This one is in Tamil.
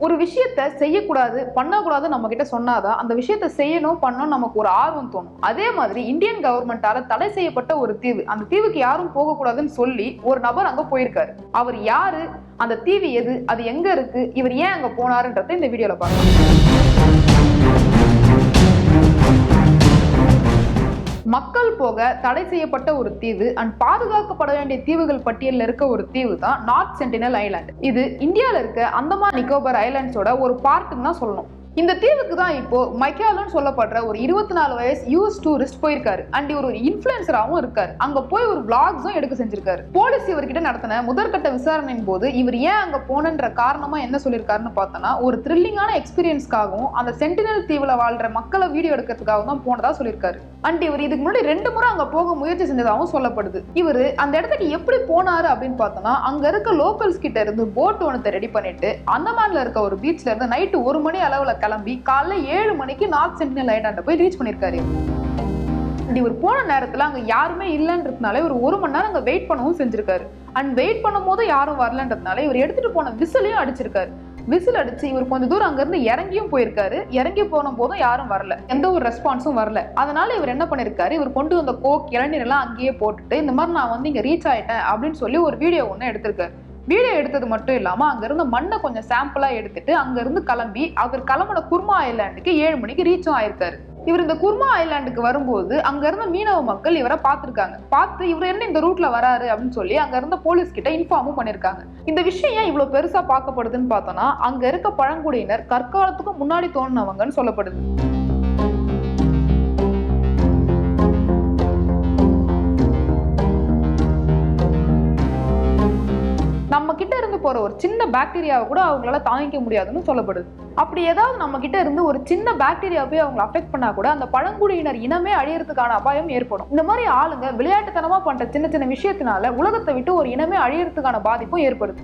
ஒரு விஷயத்த செய்யக்கூடாது பண்ணக்கூடாது நம்ம கிட்ட சொன்னாதான் அந்த விஷயத்த செய்யணும் பண்ணணும் நமக்கு ஒரு ஆர்வம் தோணும். அதே மாதிரி இந்தியன் கவர்மெண்டால தடை செய்யப்பட்ட ஒரு தீவு அந்த தீவுக்கு யாரும் போகக்கூடாதுன்னு சொல்லி ஒரு நபர் அங்க போயிருக்காரு. அவர் யாரு? அந்த தீவு எது? அது எங்க இருக்கு? இவர் ஏன் அங்க போனாருன்றத இந்த வீடியோல பாருங்க போக தடை செய்யப்பட்ட ஒரு தீவு அண்ட் பாதுகாக்கப்பட வேண்டிய தீவுகள் பட்டியலில் இருக்க ஒரு தீவு தான் நார்த் சென்டினல் ஐலாண்ட் இது இந்தியாவில் இருக்க அந்தமான் நிக்கோபர் ஐலாண்ட்ஸோட ஒரு பார்ட்டுன்னு தான் சொல்லணும். இந்த தீவுக்கு தான் இப்போ மைக்கேலன்னு சொல்லப்படுற ஒரு இருபத்தி நாலு வயசு யூஎஸ் டூரிஸ்ட் போயிருக்காரு. அண்ட் இவர் ஒரு இன்ஃபுளுசராகவும் இருக்காரு. அங்க போய் ஒரு பிளாக்ஸும் எடுக்க செஞ்சிருக்காரு. போலீஸ் இவர்கிட்ட நடத்தின முதற்கட்ட விசாரணையின் போது இவர் ஏன் அங்க போனன்ற காரணமா என்ன சொல்லியிருக்காருன்னு பார்த்தோன்னா ஒரு த்ரில்லிங்கான எக்ஸ்பீரியன்ஸ்க்காகவும் அந்த சென்டினல் தீவுல வாழ்ற மக்களை வீடியோ எடுக்கிறதுக்காகவும் தான் போனதா சொல்லியிருக்காரு அண்ட் இவர் இதுக்கு முன்னாடி ரெண்டு முறை அங்க போக முயற்சி செஞ்சதாகவும் சொல்லப்படுது. இவர் அந்த இடத்துக்கு எப்படி போனாரு அப்படின்னு பார்த்தோம்னா அங்க இருக்க லோக்கல்ஸ் கிட்ட இருந்து போட் ஒன்றத்தை ரெடி பண்ணிட்டு அந்தமான்ல இருக்க ஒரு பீச்ல இருந்து நைட்டு ஒரு மணி அளவுல கிளம்பி காலைல ஏழு மணிக்கு நார்த் சென்டினல் ஐலாண்ட போய் ரீச் பண்ணிருக்காரு. இவர் போன நேரத்துல அங்க யாருமே இல்லைன்றதுனால இவர் ஒரு மணி நேரம் அங்க வெயிட் பண்ணவும் செஞ்சிருக்காரு. அண்ட் வெயிட் பண்ணும் போது யாரும் வரலன்றதுனால இவர் எடுத்துட்டு போன விசிலையும் அடிச்சிருக்காரு. விசில் அடிச்சு இவர் கொஞ்ச தூரம் அங்கிருந்து இறங்கியும் போயிருக்காரு. இறங்கி போன போதும் யாரும் வரல. எந்த ஒரு ரெஸ்பான்ஸும் வரல. அதனால இவர் என்ன பண்ணிருக்காரு? இவர் கொண்டு வந்த கோக் இளநீர் எல்லாம் அங்கேயே போட்டுட்டு இந்த மாதிரி நான் வந்து இங்க ரீச் ஆயிட்டேன் அப்படின்னு சொல்லி ஒரு வீடியோ ஒன்று எடுத்திருக்காரு. வீடியோ எடுத்தது மட்டும் இல்லாமல் அங்கேருந்து மண்ணை கொஞ்சம் சாம்பிளாக எடுத்துட்டு அங்கேருந்து கிளம்பி அவர் கிளம்புன குர்மா ஐலாண்டுக்கு ஏழு மணிக்கு ரீச்சும் ஆயிருக்காரு. இவர் இந்த குர்மா ஐலாண்டுக்கு வரும்போது அங்க இருந்த மீனவ மக்கள் இவரை பார்த்துருக்காங்க. பார்த்து இவர் என்ன இந்த ரூட்ல வராரு அப்படின்னு சொல்லி அங்க இருந்த போலீஸ் கிட்ட இன்ஃபார்மும் பண்ணிருக்காங்க. இந்த விஷயம் ஏன் இவ்வளவு பெருசா பார்க்கப்படுதுன்னு பார்த்தோம்னா அங்க இருக்க பழங்குடியினர் கற்காலத்துக்கு முன்னாடி தோணுனவங்கன்னு சொல்லப்படுது. போற ஒரு சின்ன பாக்டீரியாவை கூட அவங்களால தாங்கிக்க முடியாதுன்னு சொல்லப்படுது. அப்படி ஏதாவது நம்ம கிட்ட இருந்து ஒரு சின்ன பாக்டீரியா போய் அவங்களை அஃபெக்ட் பண்ணா கூட அந்த பழங்குடியினர் இனமே அழியறதுக்கான அபாயம் ஏற்படும். இந்த மாதிரி ஆளுங்க விளையாட்டுத்தனமா பண்ற சின்ன சின்ன விஷயத்தினால உலகத்தை விட்டு ஒரு இனமே அழியறதுக்கான பாதிப்பும் ஏற்படுது.